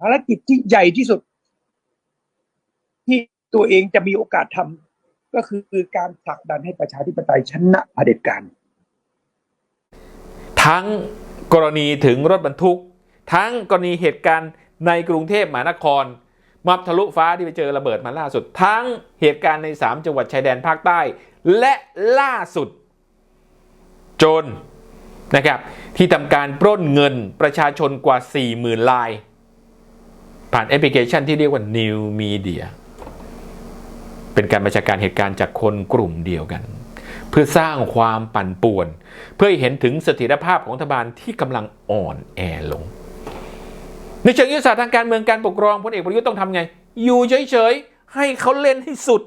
ภารกิจที่ใหญ่ที่สุด ที่ตัวเองจะมีโอกาสทำก็คือการผลักดันให้ประชาธิปไตยชนะเผด็จการ ทั้งกรณีถึงรถบรรทุก ทั้งกรณีเหตุการณ์ในกรุงเทพมหานครมับทะลุฟ้าที่ไปเจอระเบิดมาล่าสุด ทั้งเหตุการณ์ใน 3 จังหวัดชายแดนภาคใต้ และล่าสุดโจรนะครับที่ทำการปล้นเงินประชาชนกว่า 40,000ลาย ผ่านแอปพลิเคชันที่เรียกว่า New Media เป็นการบัญชาการเหตุการณ์จากคนกลุ่มเดียวกัน เพื่อสร้างความปั่นป่วน เพื่อใหเห็นถึงเสถียรภาพของรัฐบาลที่กำลังอ่อนแอลง ในเชิงยุทธศาสตร์ทางการเมืองการปกครองพลเอกประยุทธ์ต้องทำไง อยู่เฉยๆ ให้เขาเล่นให้สุด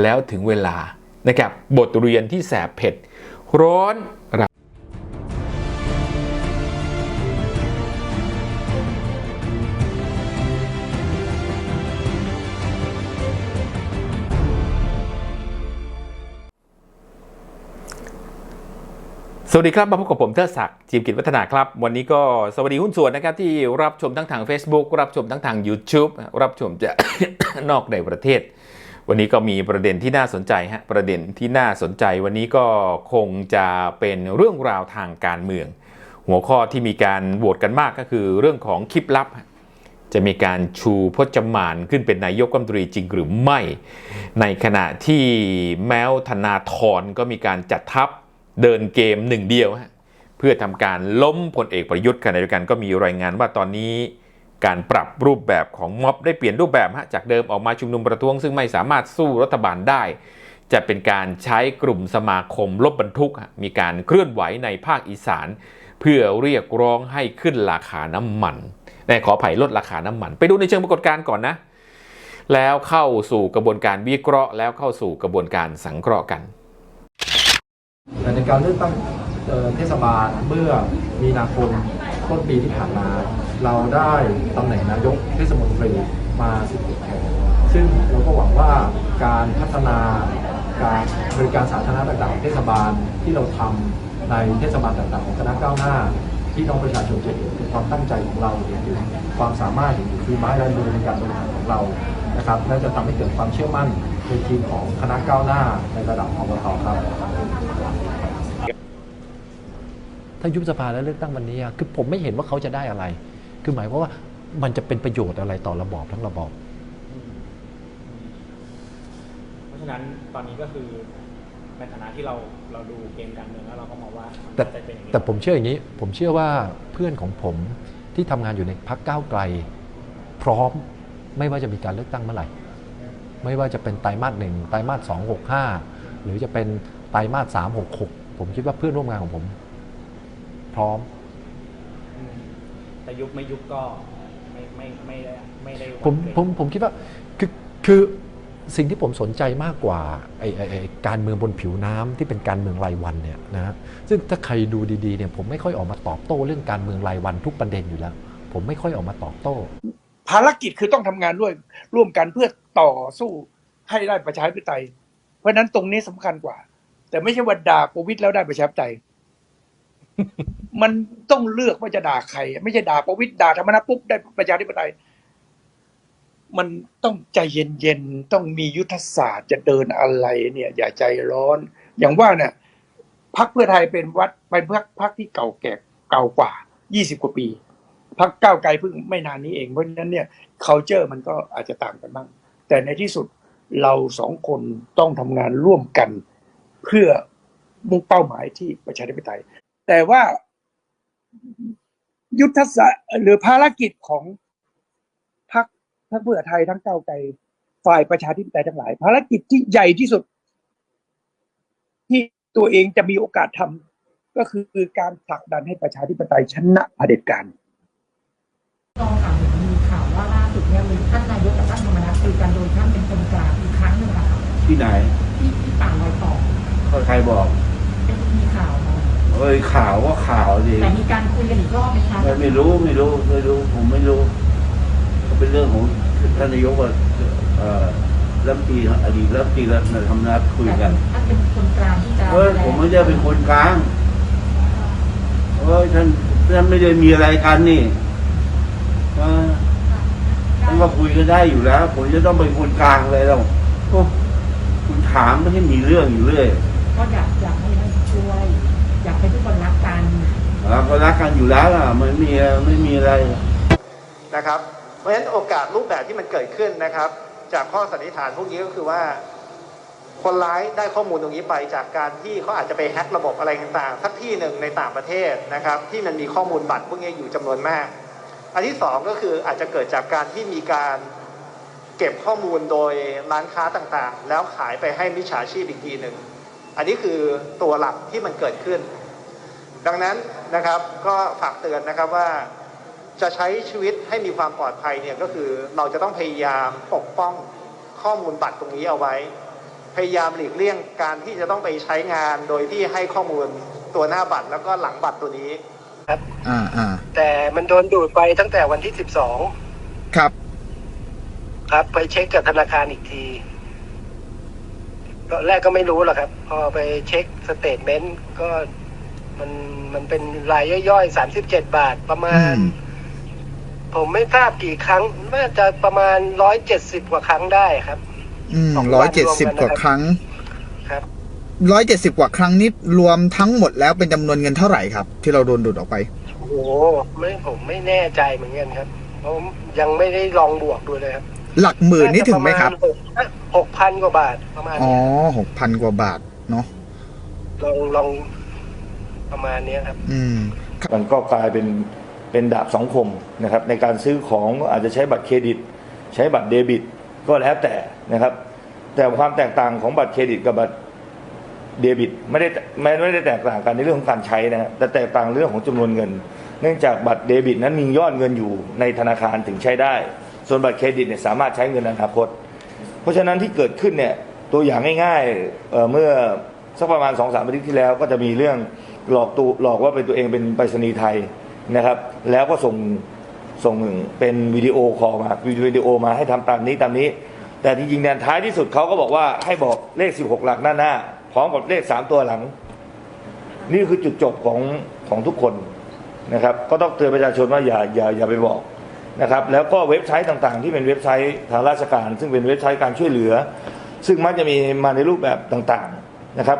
แล้วถึงเวลานะครับบทเรียนที่แสบเผ็ด ร้อนระ วัสดีครับ มาพบกับผมเทิดศักดิ์จีมกิจวัฒนาครับ วันนี้ก็สวัสดีหุ้นส่วนนะครับ ที่รับชมทั้งทาง Facebook รับชมทั้งทาง YouTube รับชมจะ นอกในประเทศ วันนี้ก็มีประเด็นที่น่าสนใจฮะประเด็นที่น่าสนใจ วันนี้ก็คงจะเป็นเรื่องราวทางการเมือง หัวข้อที่มีการโหวตกันมากก็คือเรื่องของคลิปลับ จะมีการชูพจมานขึ้นเป็นนายกรัฐมนตรีจริงหรือไม่ ในขณะที่แม้วธนาธรก็มีการจัดทัพ เดินเกมหนึ่งเดียวฮะเพื่อทำการล้มพลเอกประยุทธ์ขณะเดียวกันก็มีรายงานว่าตอนนี้การปรับรูปแบบของม็อบได้เปลี่ยนรูปแบบฮะจากเดิมออกมาชุมนุมประท้วง ซึ่งไม่สามารถสู้รัฐบาลได้ จะเป็นการใช้กลุ่มสมาคมลบบรรทุก มีการเคลื่อนไหวในภาคอีสาน เพื่อเรียกร้องให้ขึ้นราคาน้ำมันในขอไผ่ลดราคาน้ำมัน ไปดูในเชิงปรากฏการณ์ก่อนนะ แล้วเข้าสู่กระบวนการวิเคราะห์ แล้วเข้าสู่กระบวนการสังเคราะห์กัน แต่ในการเลือกตั้งเทศบาลเมื่อมีนาคมต้นปีที่ผ่านมา เราได้ตำแหน่งนายกเทศมนตรีมา16แห่งซึ่งเราก็หวังว่าการพัฒนาการบริการสาธารณะต่างๆของเทศบาลที่เราทำในเทศบาลต่างๆของคณะก้าวหน้าที่น้องประชาชนจะเห็นถึงความตั้งใจของเราเห็นถึงความสามารถเห็นถึงฝีไม้ลายมือในการบริหารของเรานะครับและจะทำให้เกิดความเชื่อมั่นในทีมของคณะก้าวหน้าในระดับอบตครับ ถ้ายุบสภาแล้วเลือกตั้งวันนี้อะคือผมไม่เห็นว่าเขาจะได้อะไร คือหมายความว่ามันจะเป็นประโยชน์อะไรต่อระบอบทั้งระบอบ เพราะฉะนั้นตอนนี้ก็คือในฐานะที่เราเราดูเกมการเมืองแล้วเราก็มองว่ามันแต่น่าจะเป็นอย่างนี้แต่ผมเชื่ออย่างนี้ ผมเชื่อว่าเพื่อนของผมที่ทำงานอยู่ในพักก้าวไกล พร้อมไม่ว่าจะมีการเลือกตั้งเมื่อไหร่ ไม่ว่าจะเป็นไตรมาสหนึ่งไตรมาสสองหกห้าหรือจะเป็นไตรมาสสามหกหกผมคิดว่าเพื่อนร่วมงานของผม พร้อมอืมแต่ยุบไม่ยุบก็ไม่ไม่ไม่ได้ไม่ได้ผมวัดผมผมคิดว่าคือคือสิ่งที่ผมสนใจมากกว่าไอ้ไอ้ไอ้การเมืองบนผิวน้ำที่เป็นการเมืองรายวันเนี่ยนะฮะซึ่งถ้าใครดูดีๆเนี่ยผมไม่ค่อยออกมาตอบโต้เรื่องการเมืองรายวันทุกประเด็นอยู่แล้ว ผมไม่ค่อยออกมาตอบโต้ ภารกิจคือต้องทำงานร่วมร่วมกันเพื่อต่อสู้ให้ได้ประชาธิปไตย เพราะฉะนั้นตรงนี้สำคัญกว่า แต่ไม่ใช่ว่าด่าประวิตยแล้วได้ประชาธิปไตย มันต้องเลือกว่าจะด่าใคร ไม่ใช่ด่าประวิตยด่าธรรมนัฐปุ๊บได้ประชาธิปไตย มันต้องใจเย็นๆ ต้องมียุทธศาสตร์จะเดินอะไรเนี่ย อย่าใจร้อน อย่างว่าเนี่ยพักเพื่อไทยเป็นวัดเป็นพักพักที่เก่าแก่เก่ากว่า20กว่าปีพักก้าวไกลเพิ่งไม่นานนี้เองเพราะฉะนั้นเนี่ย culture มันก็อาจจะต่างกันบ้าง แต่ในที่สุดเราสองคนต้องทำงานร่วมกัน เพื่อมุ่งเป้าหมายที่ประชาธิปไตย แต่ว่ายุทธศาสตร์หรือภารกิจของพรรคพรรคเพื่อไทยทั้งก้าวไกลฝ่ายประชาธิปไตยทั้งหลาย ภารกิจที่ใหญ่ที่สุด ที่ตัวเองจะมีโอกาสทำก็คือการผลักดันให้ประชาธิปไตยชนะเผด็จการรองค่ะมีข่าวว่าล่าสุดเนี่ยมีท่านนายกกับท่านธรรมนัฐคุยกันโดยท่านเป็นคนกลางอีกครั้งหนึ่งอะค่ะที่ไหนที่ที่ป่าลอยต่อใครบอก เป็นมีข่าวมา เอ้ยข่าวว่าข่าวดิแต่มีการคุยกันอีกรอบไหมคะไม่ไม่รู้ไม่รู้ไม่รู้ผมไม่รู้ก็เป็นเรื่องของท่านนายกว่าเอ่อรัฐมนตรีอดีตรัฐมนตรีรัฐธรรมนัฐคุยกันท่านเป็นคนกลางที่จะเฮ้ยผมไม่ได้เป็นคนกลางเฮ้ยท่านท่านไม่ได้มีอะไรกันนี่ก็คุยกันได้อยู่แล้วผมจะต้องเป็นคนกลางเลยแล้วโอ้คุณถามไม่ให้มีเรื่องอยู่เรื่อยก็อยาก เราก็รักกันอยู่แล้วล่ะไม่มีไม่มีอะไรนะครับ เพราะฉะนั้นโอกาสรูปแบบที่มันเกิดขึ้นนะครับ จากข้อสันนิษฐานพวกนี้ก็คือว่า คนร้ายได้ข้อมูลตรงนี้ไปจากการที่เขาอาจจะไปแฮ็กระบบอะไรต่างๆสักที่หนึ่งในต่างประเทศนะครับ ที่มันมีข้อมูลบัตรพวกนี้อยู่จำนวนมาก อันที่สองก็คืออาจจะเกิดจากการที่มีการเก็บข้อมูลโดยร้านค้าต่างๆ แล้วขายไปให้มิจฉาชีพอีกทีหนึ่งอันนี้คือตัวหลักที่มันเกิดขึ้น ดังนั้นนะครับก็ฝากเตือนนะครับว่าจะใช้ชีวิตให้มีความปลอดภัยเนี่ยก็คือเราจะต้องพยายามปกป้องข้อมูลบัตรตรงนี้เอาไว้ พยายามหลีกเลี่ยงการที่จะต้องไปใช้งานโดยที่ให้ข้อมูลตัวหน้าบัตรแล้วก็หลังบัตรตัวนี้อ่าอ่าแต่มันโดนดูดไปตั้งแต่วันที่ครับ12ครับไปเช็คกับธนาคารอีกทีตอนแรกก็ไม่รู้หรอกครับ พอไปเช็คสเตทเมนต์ก็ มันมันเป็นรายย่อยๆ37บาทประมาณอืมผมไม่ทราบกี่ครั้ง น่าจะประมาณ170กว่าครั้งได้ครับอืมสองวันร้อยเจ็ดรวมสิบกันกว่านะครับครั้ง ครับร้อยเจ็ดสิบกว่าครั้งนี้รวมทั้งหมดแล้วเป็นจำนวนเงินเท่าไหร่ครับ ที่เราโดนดูดออกไป โอ้โหไม่ผมไม่แน่ใจเหมือนกันครับเพราะยังไม่ได้ลองบวกดูเลยครับ หลักหมื่นนี่ถึงไหมครับหกพันกว่าบาทประมาณอ๋อเนี้ยหกพันกว่าบาทเนาะลองลอง ประมาณเนี้ยครับ อืม มันก็กลายเป็นเป็นดาบสองคมนะครับ ในการซื้อของก็อาจจะใช้บัตรเครดิต ใช้บัตรเดบิต ก็แล้วแต่นะครับ แต่ความแตกต่างของบัตรเครดิตกับบัตรเดบิตไม่ได้ไม่ไม่ได้แตกต่างกันในเรื่องของการใช้นะฮะแต่แตกต่างเรื่องของจำนวนเงิน เนื่องจากบัตรเดบิต นั้นมียอดเงินอยู่ในธนาคารถึงใช้ได้ ส่วนบัตรเครดิตเนี่ยสามารถใช้เงินในอนาคต เพราะฉะนั้นที่เกิดขึ้นเนี่ยตัวอย่างง่ายๆเอ่อเมื่อสักประมาณสองสามอาทิตย์ที่แล้วก็จะมีเรื่อง หลอกตัวหลอกว่าเป็นตัวเองเป็นไปรษณีย์ไทยนะครับ แล้วก็ส่งส่งเป็นวิดีโอคอลมาวิดีโอมาให้ทำตามนี้ตามนี้ แต่จริงๆเนี่ยท้ายที่สุดเขาก็บอกว่าให้บอกเลข 16 หลักหน้าหน้าพร้อมกับเลข 3 ตัวหลัง นี่คือจุดจบของของทุกคนนะครับ ก็ต้องเตือนประชาชนว่าอย่าอย่าอย่าไปบอกนะครับ แล้วก็เว็บไซต์ต่างๆ ที่เป็นเว็บไซต์ทางราชการ ซึ่งเป็นเว็บไซต์การช่วยเหลือ ซึ่งมักจะมีมาในรูปแบบต่างๆนะครับ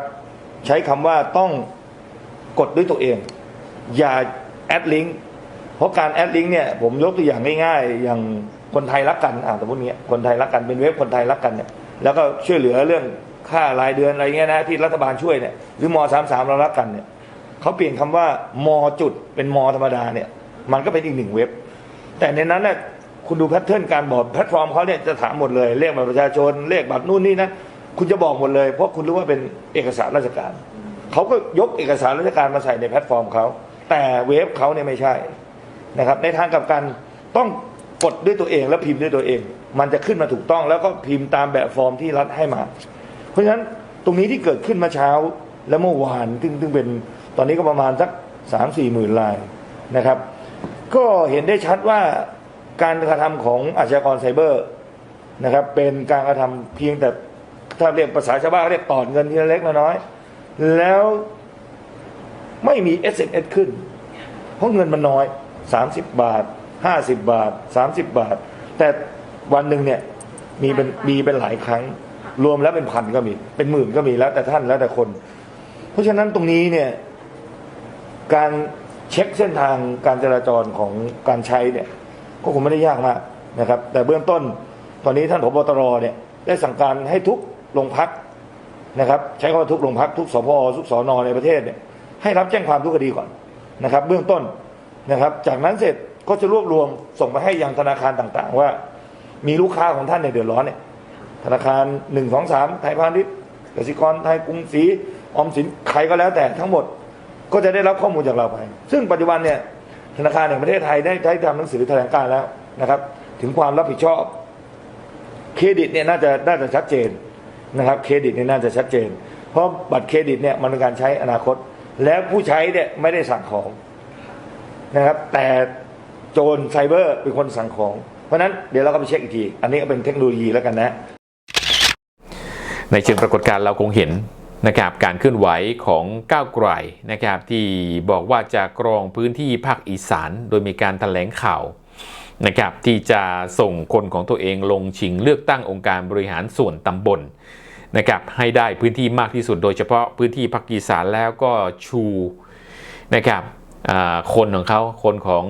ใช้คำว่าต้อง กดด้วยตัวเอง อย่าแอดลิงก์เพราะการแอดลิงก์เนี่ยผมยกตัวอย่างง่ายๆ อย่างคนไทยรักกันอ่าสมมติเนี้ยคนไทยรักกันเป็นเว็บคนไทยรักกันเนี่ยแล้วก็ช่วยเหลือเรื่องค่ารายเดือนอะไรเงี้ยนะที่รัฐบาลช่วยเนี่ยหรือมสามสามเรารักกันเนี่ยเขาเปลี่ยนคำว่ามจุดเป็นมธรรมดาเนี่ยมันก็เป็นอีกหนึ่งเว็บ แต่ในนั้นน่ะคุณดูแพทเทิร์นการบอกแพลตฟอร์มเขาเนี่ยจะถามหมดเลยเลขบัตรประชาชนเลขบัตรนู่นนี่นะคุณจะบอกหมดเลย เพราะคุณรู้ว่าเป็นเอกสารราชการ เขาก็ยกเอกสารราชการมาใส่ในแพลตฟอร์มเขา แต่เว็บเขาเนี่ยไม่ใช่นะครับ ในทางกลับกันต้องกดด้วยตัวเองแล้วพิมพ์ด้วยตัวเอง มันจะขึ้นมาถูกต้อง แล้วก็พิมพ์ตามแบบฟอร์มที่รัฐให้มา เพราะฉะนั้นตรงนี้ที่เกิดขึ้นมาเช้าและเมื่อวานซึ่งซึ่งเป็นตอนนี้ก็ประมาณสักสามสี่หมื่นลายนะครับ ก็เห็นได้ชัดว่าการกระทำของอาชญากรไซเบอร์นะครับ เป็นการกระทำเพียงแต่ถ้าเรียกภาษาชาวบ้านเรียกตอดเงินทีละเล็กน้อย แล้วไม่มี s อ s ขึ้น เพราะเงินมันน้อย 30 บาท 50 บาท 30 บาท แต่วันหนึ่งเนี่ยมีเป็นมีเป็นหลายครั้ง รวมแล้วเป็นพันก็มี เป็นหมื่นก็มีแล้วแต่ท่านแล้วแต่คน เพราะฉะนั้นตรงนี้เนี่ยการเช็คเส้นทางการจราจรของการใช้เนี่ยก็คงไม่ได้ยากมากนะครับ แต่เบื้องต้นตอนนี้ท่านผบตรเนี่ยได้สั่งการให้ทุกโรงพัก นะครับใช้คำว่าทุกโรงพักทุกสพทุกสอนอในประเทศเนี่ยให้รับแจ้งความทุกคดีก่อนนะครับ เบื้องต้นนะครับ จากนั้นเสร็จก็จะรวบรวมส่งไปให้ยังธนาคารต่างๆ ว่า มีลูกค้าของท่านเนี่ยเดือดร้อนเนี่ยธนาคารหนึ่งสองสามไทยพาณิชย์กสิกรไทยกรุงศรีออมสินใครก็แล้วแต่ทั้งหมดก็จะได้รับข้อมูลจากเราไป ซึ่งปัจจุบันเนี่ยธนาคารแห่งประเทศไทยได้ได้ทำหนังสือแถลงการ์แล้วนะครับ ถึงความรับผิดชอบ เครดิตเนี่ยน่าจะน่าจะชัดเจน นะครับเครดิตนี่น่าจะชัดเจน เพราะบัตรเครดิตเนี่ยมันเป็นการใช้อนาคต แล้วผู้ใช้เนี่ยไม่ได้สั่งของนะครับ แต่โจรไซเบอร์เป็นคนสั่งของ เพราะฉะนั้นเดี๋ยวเราก็ไปเช็คอีกที อันนี้ก็เป็นเทคโนโลยีแล้วกันนะ ในเชิงปรากฏการณ์เราคงเห็นนะครับการเคลื่อนไหวของก้าวไกลนะครับที่บอกว่าจะกรองพื้นที่ภาคอีสาน โดยมีการแถลงข่าวนะครับที่จะส่งคนของตัวเองลงชิงเลือกตั้งองค์การบริหารส่วนตำบล นะครับให้ได้พื้นที่มากที่สุด โดยเฉพาะพื้นที่ภาคอีสานแล้วก็ชูนะครับคนของเขาคนของ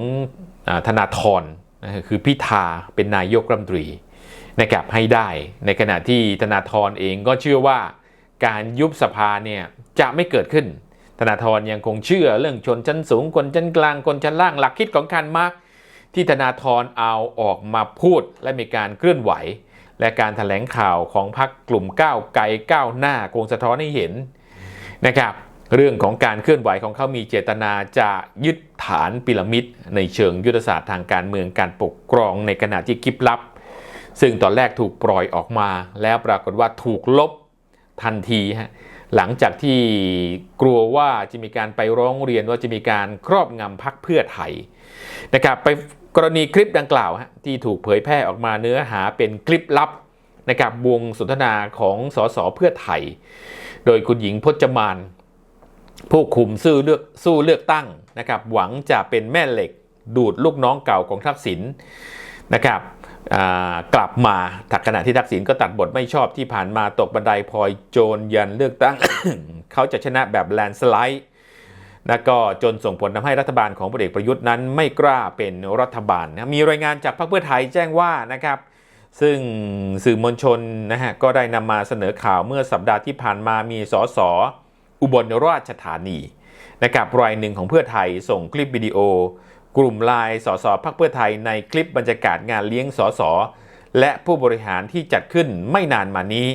อธนาธรคือพิธาเป็นนายกรัฐมนตรีนะครับให้ได้ในขณะที่ธนาธรเองก็เชื่อว่าการยุบสภาเนี่ยจะไม่เกิดขึ้น ธนาธรยังคงเชื่อเรื่องชนชั้นสูงคนชั้นกลางคนชั้นล่างหลักคิดของการมาร์กที่ธนาธรเอาออกมาพูดและมีการเคลื่อนไหว และการถแถลงข่าวของพรรคกลุ่มก้าวไกลก้าวหน้าคงสะท้อนให้เห็นนะครับเรื่องของการเคลื่อนไหวของเขามีเจตนาจะยึดฐานพิระมิดในเชิงยุทธศาสตร์ทางการเมืองการปกครองในขณะที่คลิปลับ ซึ่งตอนแรกถูกปล่อยออกมา แล้วปรากฏว่าถูกลบทันทีฮะ หลังจากที่กลัวว่าจะมีการไปร้องเรียนว่าจะมีการครอบงำพักเพื่อไทยนะครับไปกรณีคลิปดังกล่าวฮะที่ถูกเผยแพร่ออกมาเนื้อหาเป็นคลิปลับนะครับวงสนทนาของสสเพื่อไทย โดยคุณหญิงพจมาน ผู้คุมสู้เลือกสู้เลือกตั้งนะครับหวังจะเป็นแม่เหล็กดูดลูกน้องเก่าของทักษิณนะครับ กลับมาถักขณะที่ทักษิณก็ตัดบทไม่ชอบที่ผ่านมาตกบันไดพลอยโจรยันเลือกตั้ง เขาจะชนะแบบแลนสไลด์และก็จนส่งผลทำให้รัฐบาลของพลเอกประยุทธ์นั้นไม่กล้าเป็นรัฐบาลนะมีรายงานจากพรรคเพื่อไทยแจ้งว่านะครับ ซึ่งสื่อมวลชนนะฮะก็ได้นำมาเสนอข่าวเมื่อสัปดาห์ที่ผ่านมามีสสอุบลราชธานีนะครับรายหนึ่งของเพื่อไทยส่งคลิปวิดีโอ กลุ่มไลน์สสพักเพื่อไทยในคลิปบรรยากาศงานเลี้ยงสสและผู้บริหารที่จัดขึ้นไม่นานมานี้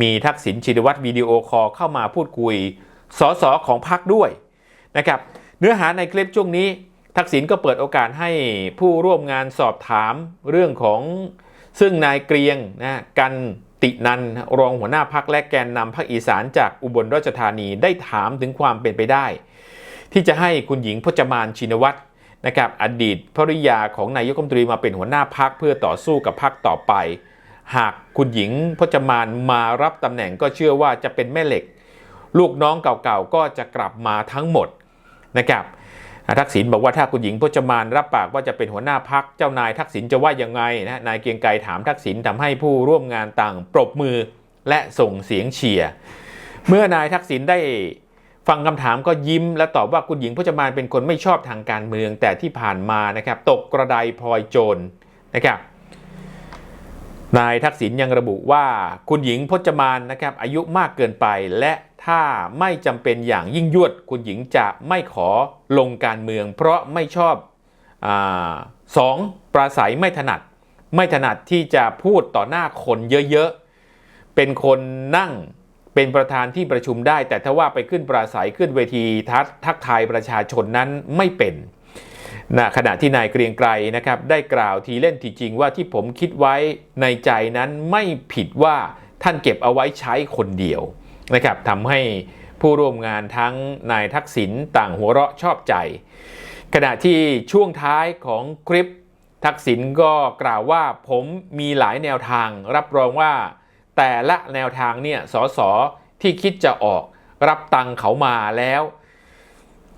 มีทักษิณชินวัตรวิดีโอคอลเข้ามาพูดคุยสสของพักด้วยนะครับเนื้อหาในคลิปช่วงนี้ ทักษิณก็เปิดโอกาสให้ผู้ร่วมงานสอบถามเรื่องของซึ่งนายเกรียงนะกันตินันรองหัวหน้าพักและแกนนำภาคอีสานจากอุบลราชธานีได้ถามถึงความเป็นไปได้ ที่จะให้คุณหญิงพจมานชินวัตร นะครับอดีตภริยาของนายกรัฐมนตรีมาเป็นหัวหน้าพักเพื่อต่อสู้กับพักต่อไป หากคุณหญิงพจมานมารับตำแหน่งก็เชื่อว่าจะเป็นแม่เหล็ก ลูกน้องเก่าๆก็จะกลับมาทั้งหมดนะครับทักษิณบอกว่าถ้าคุณหญิงพจมานรับปากว่าจะเป็นหัวหน้าพักเจ้านายทักษิณจะว่ายังไงนะนายเกียงไกรถามทักษิณทำให้ผู้ร่วมงานต่างปรบมือและส่งเสียงเชียร์เมื่อนายทักษิณได้ ฟังคำถามก็ยิ้มและตอบว่าคุณหญิงพจมานเป็นคนไม่ชอบทางการเมืองแต่ที่ผ่านมานะครับ ตกกระไดพลอยโจรนะครับนายทักษิณยังระบุว่าคุณหญิงพจมานนะครับอายุมากเกินไปและถ้าไม่จำเป็นอย่างยิ่งยวด คุณหญิงจะไม่ขอลงการเมือง เพราะไม่ชอบอสองปราศัยไม่ถนัด ไม่ถนัดที่จะพูดต่อหน้าคนเยอะๆเป็นคนนั่ง เป็นประธานที่ประชุมได้ แต่ถ้าว่าไปขึ้นปราศัยขึ้นเวทีทักทักทายประชาชนนั้นไม่เป็นนะขณะที่นายเกรียงไกรนะครับได้กล่าวทีเล่นทีจริงว่าที่ผมคิดไว้ในใจนั้นไม่ผิดว่าท่านเก็บเอาไว้ใช้คนเดียวนะครับทำให้ผู้ร่วมงานทั้งนายทักษิณต่างหัวเราะชอบใจ ขณะที่ช่วงท้ายของคลิปทักษิณก็กล่าวว่าผมมีหลายแนวทางรับรองว่า แต่ละแนวทางเนี่ยสสที่คิดจะออกรับตังเขามาแล้ว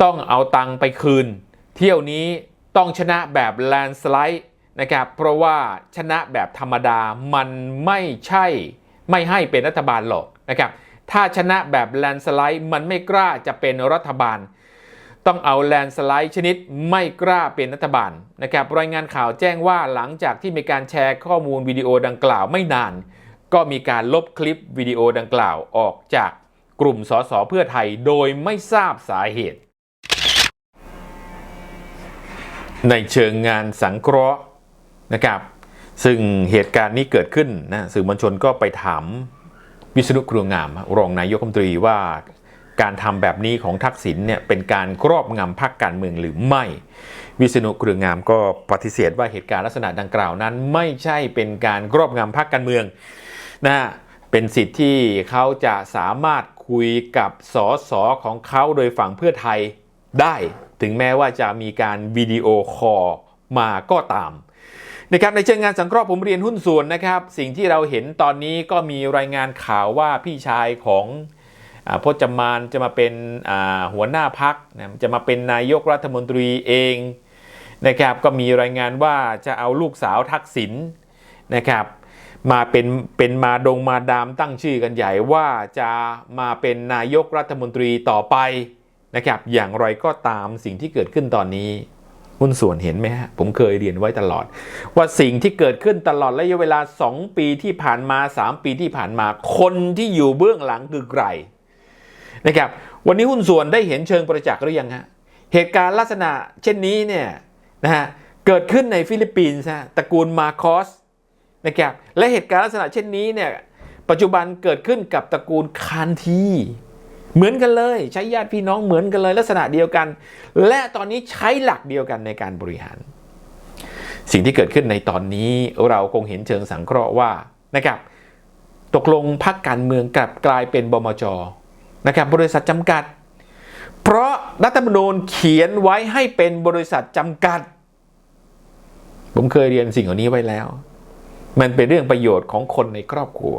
ต้องเอาตังไปคืน เที่ยวนี้ต้องชนะแบบแลนสไลด์นะครับเพราะว่าชนะแบบธรรมดามันไม่ใช่ไม่ให้เป็นรัฐบาลหรอกนะครับถ้าชนะแบบแลนสไลด์มันไม่กล้าจะเป็นรัฐบาล ต้องเอาแลนสไลด์ชนิดไม่กล้าเป็นรัฐบาลนะครับรายงานข่าวแจ้งว่าหลังจากที่มีการแชร์ข้อมูลวิดีโอดังกล่าวไม่นาน ก็มีการลบคลิปวิดีโอดังกล่าวออกจากกลุ่มสสเพื่อไทยโดยไม่ทราบสาเหตุ ในเชิงงานสังเคราะห์นะครับ ซึ่งเหตุการณ์นี้เกิดขึ้นนะสื่อมวลชนก็ไปถามวิษณุเครืองาม รองนายกรัฐมนตรีว่าการทำแบบนี้ของทักษิณเนี่ยเป็นการครอบงำพรรคการเมืองหรือไม่ วิษณุเครืองามก็ปฏิเสธว่าเหตุการณ์ลักษณะดังกล่าวนั้น ไม่ใช่เป็นการครอบงำพรรคการเมือง นะเป็นสิทธิ์ที่เขาจะสามารถคุยกับสสของเขาโดยฝั่งเพื่อไทยได้ ถึงแม้ว่าจะมีการวิดีโอคอลมาก็ตามนะครับในเชิงงานสังเคราะห์ผมเรียนหุ้นส่วนนะครับ สิ่งที่เราเห็นตอนนี้ก็มีรายงานข่าวว่าพี่ชายของอพจมานจะมาเป็นหัวหน้าพักนะจะมาเป็นนายกรัฐมนตรีเองนะครับก็มีรายงานว่าจะเอาลูกสาวทักษิณนะครับ มาเป็นเป็นมาดงมาดามตั้งชื่อกันใหญ่ว่าจะมาเป็นนายกรัฐมนตรีต่อไปนะครับ อย่างไรก็ตามสิ่งที่เกิดขึ้นตอนนี้หุ้นส่วนเห็นไหมฮะ ผมเคยเรียนไว้ตลอด ว่าสิ่งที่เกิดขึ้นตลอดระยะเวลา 2 ปีที่ผ่านมา 3 ปีที่ผ่านมา คนที่อยู่เบื้องหลังคือใครนะครับ วันนี้หุ้นส่วนได้เห็นเชิงประจักษ์หรือยังฮะ เหตุการณ์ลักษณะเช่นนี้เนี่ยนะฮะ เกิดขึ้นในฟิลิปปินส์ฮะ ตระกูลมาคอส นะครับและเหตุการณ์ลักษณะเช่นนี้เนี่ยปัจจุบันเกิดขึ้นกับตระกูลคานทีเหมือนกันเลยใช้ญาติพี่น้องเหมือนกันเลยลักษณะเดียวกัน และตอนนี้ใช้หลักเดียวกันในการบริหาร สิ่งที่เกิดขึ้นในตอนนี้เราคงเห็นเชิงสังเคราะห์ว่านะครับตกลงพักการเมืองกลับกลายเป็นบมจนะครับบริษัทจำกัด เพราะรัฐธรรมนูญเขียนไว้ให้เป็นบริษัทจำกัด ผมเคยเรียนสิ่งเหล่านี้ไว้แล้ว มันเป็นเรื่องประโยชน์ของคนในครอบครัว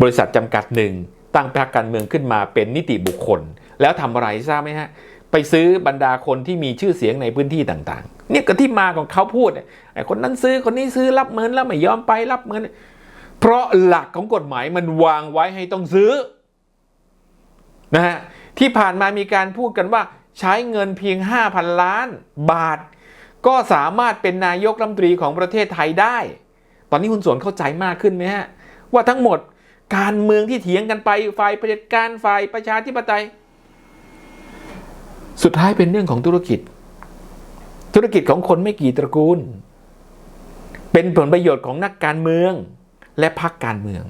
บริษัทจำกัดหนึ่งตั้งพรรคการเมืองขึ้นมาเป็นนิติบุคคล แล้วทำอะไรทราบไหมฮะ ไปซื้อบรรดาคนที่มีชื่อเสียงในพื้นที่ต่างๆ เนี่ยก็ที่มาของเขาพูดไอ้คนนั้นซื้อคนนี้ซื้อรับเงินแล้วไม่ยอมไปรับเงินเพราะหลักของกฎหมายมันวางไว้ให้ต้องซื้อนะฮะที่ผ่านมามีการพูดกันว่าใช้เงินเพียง 5,000 ล้านบาท ก็สามารถเป็นนายกรัฐมนตรีของประเทศไทยได้ ตอนนี้คุณสวนเข้าใจมากขึ้นไหมฮะว่าทั้งหมดการเมืองที่เถียงกันไปฝ่ายเผด็จการฝ่ายประชาธิปไตย สุดท้ายเป็นเรื่องของธุรกิจ ธุรกิจของคนไม่กี่ตระกูล เป็นผลประโยชน์ของนักการเมืองและพรรคการเมือง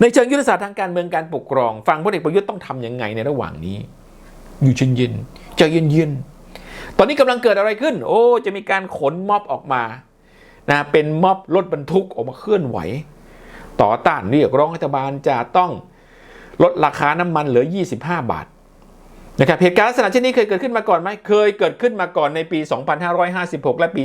ในเชิงยุทธศาสตร์ทางการเมืองการปกครองฟังพลเอกประยุทธ์ต้องทำยังไงในระหว่างนี้ อยู่เย็นๆใจเย็นๆตอนนี้กำลังเกิดอะไรขึ้น โอ้ จะมีการขนม็อบออกมา นะเป็นม็อบรถบรรทุกออกมาเคลื่อนไหว ต่อต้านเรียกร้องรัฐบาลจะต้องลดราคาน้ำมันเหลือ 25 บาทนะครับเหตุการณ์ลักษณะเช่นนี้เคยเกิดขึ้นมาก่อนไหมเคยเกิดขึ้นมาก่อนในปี 2556 และปี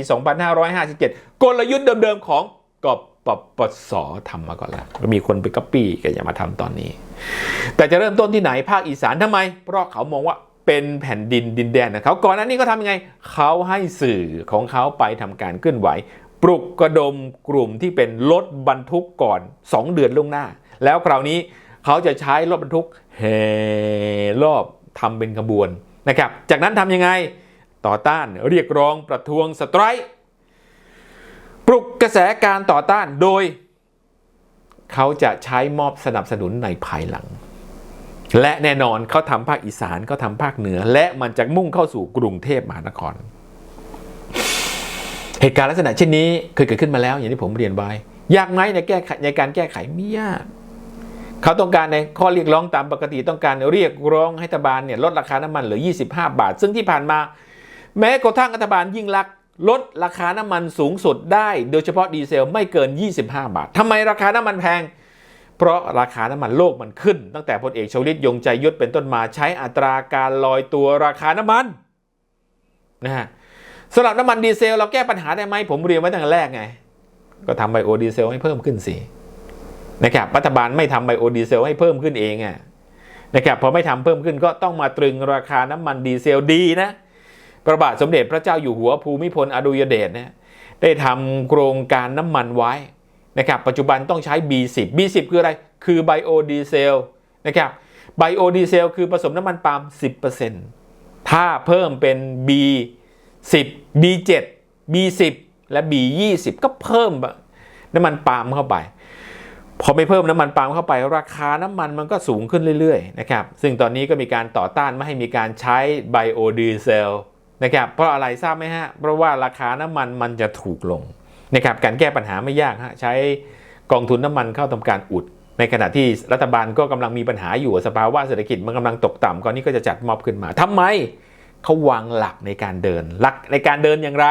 2557 กลยุทธ์เดิมๆของกบปปสทำมาก่อนแล้วมีคนไปก๊อปปี้ก็อย่ามาทำตอนนี้ แต่จะเริ่มต้นที่ไหนภาคอีสานทำไม เพราะเขามองว่าเป็นแผ่นดินดินแดนของเขาก่อนหน้านี้ก็ทำยังไง เขาให้สื่อของเขาไปทำการเคลื่อนไหว ปลุกกระดมกลุ่มที่เป็นรถบรรทุกก่อน 2 เดือนล่วงหน้า แล้วคราวนี้เขาจะใช้รถบรรทุกแห่รอบทำเป็นขบวนนะครับ จากนั้นทำยังไงต่อต้านเรียกร้องประท้วงสไตร์ปลุกกระแสการต่อต้านโดย เขาจะใช้มอบสนับสนุนในภายหลัง และแน่นอนเขาทำภาคอีสานเขาทำภาคเหนือ และมันจะมุ่งเข้าสู่กรุงเทพมหานคร เหตุการณ์ลักษณะเช่นนี้เคยเกิดขึ้นมาแล้วอย่างที่ผมเรียนไว้ ยากไหมในแก้ไขในการแก้ไขไม่ยากเขาต้องการในข้อเรียกร้องตามปกติต้องการเรียกร้องให้รัฐบาลเนี่ยลดราคาน้ำมันเหลือ 25 บาท ซึ่งที่ผ่านมา แม้กระทั่งรัฐบาลยิ่งลักลดราคาน้ำมันสูงสุดได้ โดยเฉพาะดีเซลไม่เกิน 25 บาททำไมราคาน้ำมันแพง เพราะราคาน้ำมันโลกมันขึ้น ตั้งแต่พลเอกชวลิตยงใจยุทธเป็นต้นมาใช้อัตราการลอยตัวราคาน้ำมันนะฮะ สำหรับน้ำมันดีเซลเราแก้ปัญหาได้ไหมผมเรียนไว้ตั้งแต่แรกไง ก็ทำไบโอดีเซลให้เพิ่มขึ้นสินะครับรัฐบาลไม่ทำไบโอดีเซลให้เพิ่มขึ้นเองอะนะครับพอไม่ทำเพิ่มขึ้นก็ต้องมาตรึงราคาน้ำมันดีเซลดีนะพระบาทสมเด็จพระเจ้าอยู่หัวภูมิพลอดุยเดชนะได้ทำโครงการน้ำมันไว้นะครับปัจจุบันต้องใช้ B10 B10 คืออะไร คือไบโอดีเซลนะครับไบโอดีเซลคือผสมน้ำมันปาล์ม 10%ถ้าเพิ่มเป็น 10 B7 B10 และ B20 ก็เพิ่มน้ำมันปาล์มเข้าไป พอไม่เพิ่มน้ำมันปาล์มเข้าไป ราคาน้ำมันมันก็สูงขึ้นเรื่อยๆนะครับซึ่งตอนนี้ก็มีการต่อต้านไม่ให้มีการใช้ไบโอดีเซลนะครับเพราะอะไรทราบไหมฮะ เพราะว่าราคาน้ำมันมันจะถูกลงนะครับการแก้ปัญหาไม่ยากฮะใช้กองทุนน้ำมันเข้าทำการอุด ในขณะที่รัฐบาลก็กำลังมีปัญหาอยู่สภาวะเศรษฐกิจมันกำลังตกต่ำก่อนนี้ก็จะจัดมอบขึ้นมาทำไม เขาวางหลักในการเดิน หลักในการเดินอย่างไร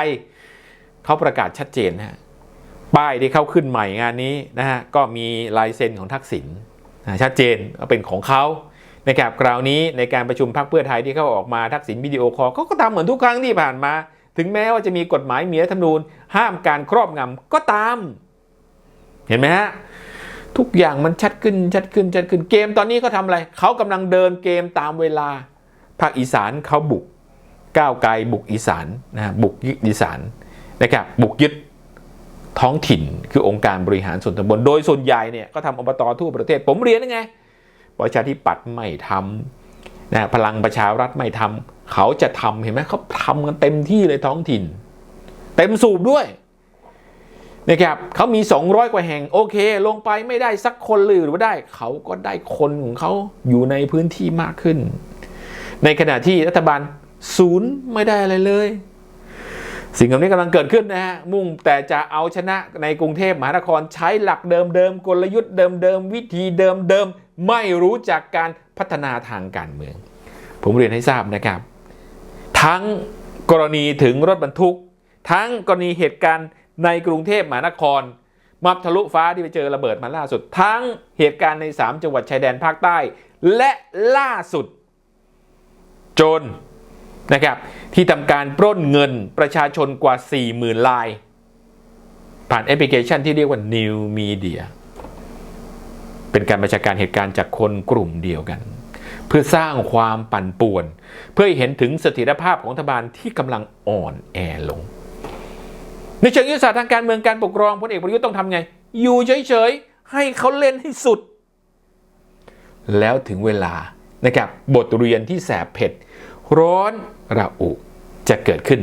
เขาประกาศชัดเจนฮะป้ายที่เขาขึ้นใหม่งานนี้นะฮะก็มีลายเซ็นของทักษิณชัดเจนเป็นของเขาในะครับคราวนี้ในการประชุมพรรคเพื่อไทยที่เขาออกมาทักษิณวิดีโอคอลเขาก็ทำเหมือนทุกครั้งที่ผ่านมา ถึงแม้ว่าจะมีกฎหมายมีรัฐธรรมนูญ ห้ามการครอบงำก็ตาม เห็นไหมฮะทุกอย่างมันชัดขึ้นชัดขึ้นชัดขึ้นเกมตอนนี้เขาทำอะไรเขากำลังเดินเกมตามเวลาภาคอีสานเขาบุก ก้าวไกลบุกอีสานนะบุกยึดอีสานนะครับบุกยึดท้องถิ่นคือองค์การบริหารส่วนตำบลโดยส่วนใหญ่เนี่ยก็ทำอบตทั่วประเทศ ผมเรียนยังไงประชาธิปัตย์ไม่ทำนะพลังประชารัฐไม่ทำเขาจะทำเห็นไหมเขาทำกันเต็มที่เลยท้องถิ่น เต็มสูบด้วยนะครับเขามี 200 กว่าแห่งโอเค ลงไปไม่ได้สักคนหรือว่าได้ เขาก็ได้คนของเขาอยู่ในพื้นที่มากขึ้น ในขณะที่รัฐบาล ศูนย์ไม่ได้อะไรเลย สิ่งเหล่านี้กำลังเกิดขึ้นนะฮะมุ่งแต่จะเอาชนะในกรุงเทพมหานครใช้หลักเดิมๆกลยุทธ์เดิมๆวิธีเดิมๆไม่รู้จักการพัฒนาทางการเมือง ผมเรียนให้ทราบนะครับ ทั้งกรณีถึงรถบรรทุก ทั้งกรณีเหตุการณ์ในกรุงเทพมหานครมับทะลุฟ้าที่ไปเจอระเบิดมาล่าสุด ทั้งเหตุการณ์ใน 3 จังหวัดชายแดนภาคใต้ และล่าสุดจร นะครับที่ทำการปล้นเงินประชาชนกว่า 40,000ลาย ผ่านแอปพลิเคชันที่เรียกว่า New Media เป็นการบัญชาการเหตุการณ์จากคนกลุ่มเดียวกัน เพื่อสร้างความปั่นป่วน เพื่อให้เห็นถึงเสถียรภาพของรัฐบาลที่กำลังอ่อนแอลง ในเชิงยุทธศาสตร์ทางการเมืองการปกครองพลเอกประยุทธ์ต้องทำไง อยู่เฉยๆ ให้เขาเล่นให้สุด แล้วถึงเวลานะครับบทเรียนที่แสบเผ็ด ร้อน ระอุจะเกิดขึ้น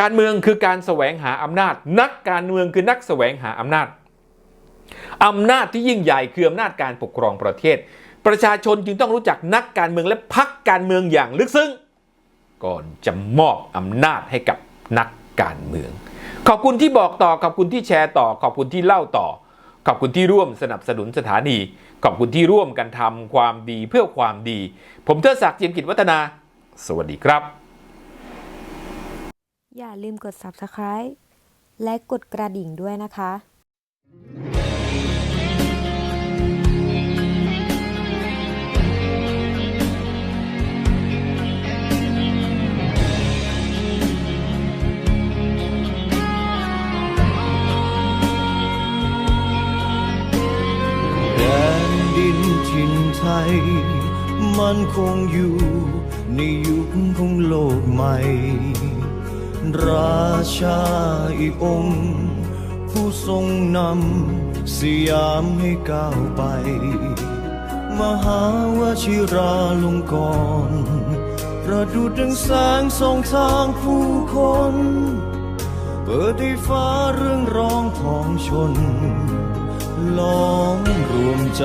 การเมืองคือการแสวงหาอำนาจ นักการเมืองคือนักแสวงหาอำนาจอำนาจที่ยิ่งใหญ่คืออำนาจการปกครองประเทศ ประชาชนจึงต้องรู้จักนักการเมืองและพักการเมืองอย่างลึกซึ้งก่อนจะมอบอำนาจให้กับนักการเมือง ขอบคุณที่บอกต่อ ขอบคุณที่แชร์ต่อ ขอบคุณที่เล่าต่อ ขอบคุณที่ร่วมสนับสนุนสถานี ขอบคุณที่ร่วมกันทำความดีเพื่อความดี ผมเทิดศักดิ์เจียมกิจวัฒนา สวัสดีครับ อย่าลืมกด subscribe และกดกระดิ่งด้วยนะคะแผ่นดินถิ่นไทยมันคงอยู่ ในยุคของโลกใหม่ ราชาอีกองค์ ผู้ทรงนำสยามให้ก้าวไป มหาวชิราลงกรประดุจดังแสงส่องทางผู้คน เปิดให้ฟ้าเรื่องร้องของชนล้อมรวมใจ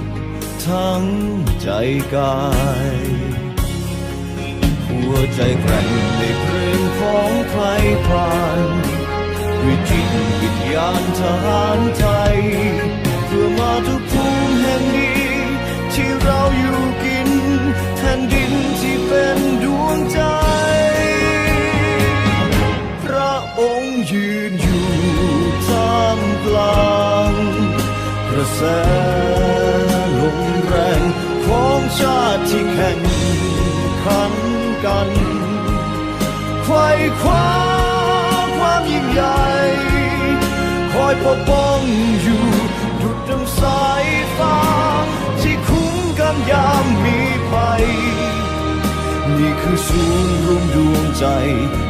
ทั้งใจกาย หัวใจแกร่งในเพลงของใครผ่านด้วยจิตวิญญาณทหารไทย เพื่อมาทุกภูมิแห่งนี้ ที่เราอยู่กินแผ่นดินที่เป็นดวงใจ พระองค์ยืนอยู่ท่ามกลางกระแส ชาติที่แข่งขันกันไขว้คว้าความยิ่งใหญ่ คอยปกป้องอยู่ดุจดังสายฟ้า ที่คุ้มกันยามมีภัย นี่คือศูนย์รวมดวงใจ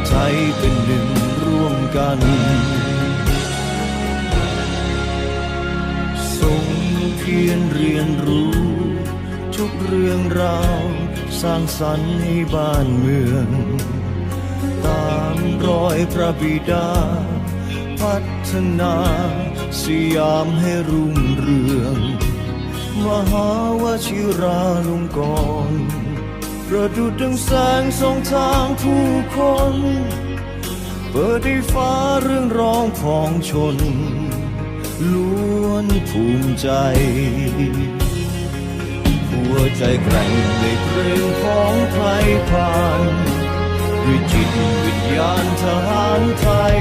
ใจเป็นหนึ่งร่วมกันทรงเพียรเรียนรู้ ทุกเรื่องราวสร้างสรรค์ให้บ้านเมือง ตามรอยพระบิดา พัฒนาสยามให้รุ่งเรือง มหาวชิราลงกรประดุจดังแสงส่องทางผู้คน เปิดให้ฟ้าเรื่องร้องของชน ล้วนภูมิใจ ววใจแกร่งในเพลงของไทยผ่านด้วยจิตวิญญาณทหารไทย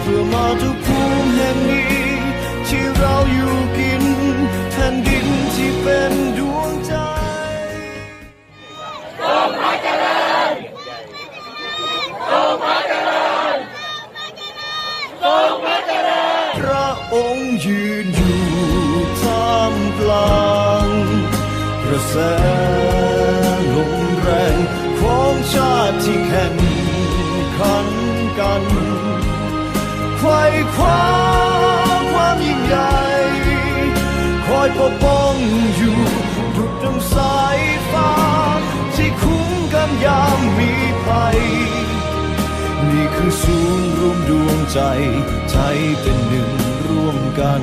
เพื่อมาทุกภูมิแห่งนี้ ที่เราอยู่กินแผ่นดินที่เป็นดวงใจพระองค์ยืนอยู่ท่ามกลางกระ แสลมแรงของชาติที่แข่งขันกันไขว้คว้าความยิ่งใหญ่ คอยปกป้องอยู่ดุจดังสายฟ้า ที่คุ้มกันยามมีภัย นี่คือศูนย์รวมดวงใจใจเป็นหนึ่งร่วมกัน